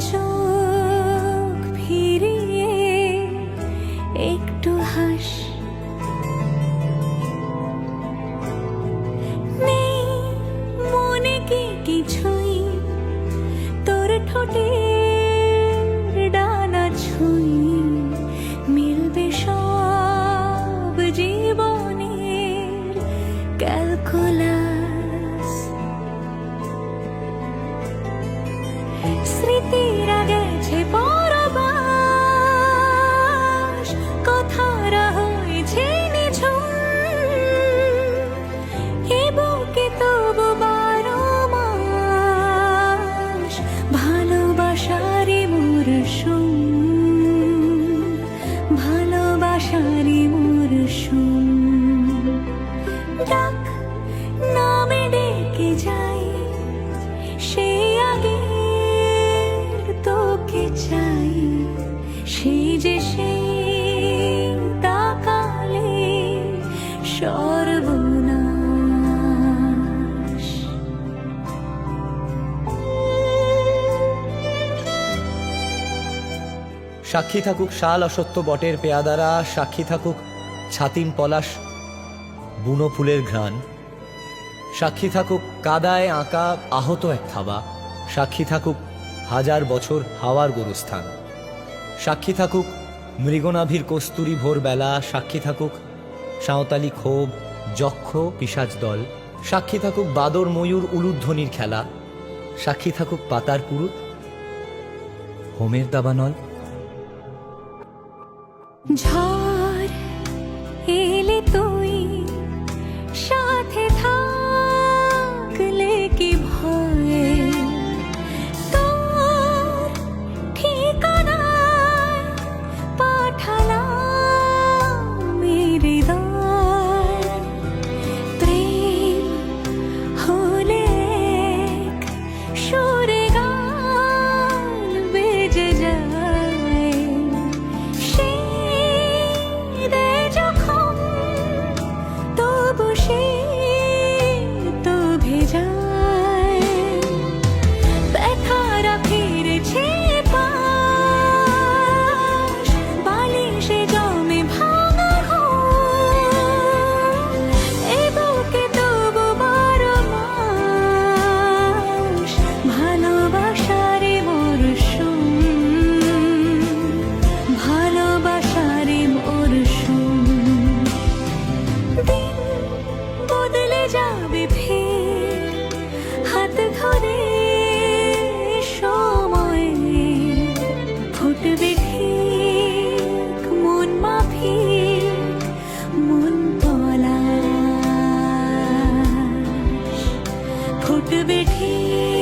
চোখ ফিরিয়ে একটু হাস। মনে কি কিছুই? তোর ঠোঁটের ডানা ছুঁই। মিলবে সব স্মৃতিরা গেছে পরবাস চাই। যে সেই তাকালে সাক্ষী থাকুক শাল অসত্য বটের পেয়াদারা, সাক্ষী থাকুক ছাতিম পলাশ, বুনো ফুলের ঘ্রাণ। সাক্ষী থাকুক কাদায় আঁকা আহত এক থাবা, সাক্ষী থাকুক হাজার বছর হাওয়ার গোরস্থান। সাক্ষী থাকুক মৃগনাভির কস্তুরী ভোরবেলা, সাক্ষী থাকুক সাঁওতালি ক্ষোভ, যক্ষ পিসাজ দল, সাক্ষী থাকুক বাদর ময়ূর উলুধ্বনির খেলা, সাক্ষী থাকুক পাতার পুরুত, হোমের দাবানল। ঝড় ফুটবে ঠিক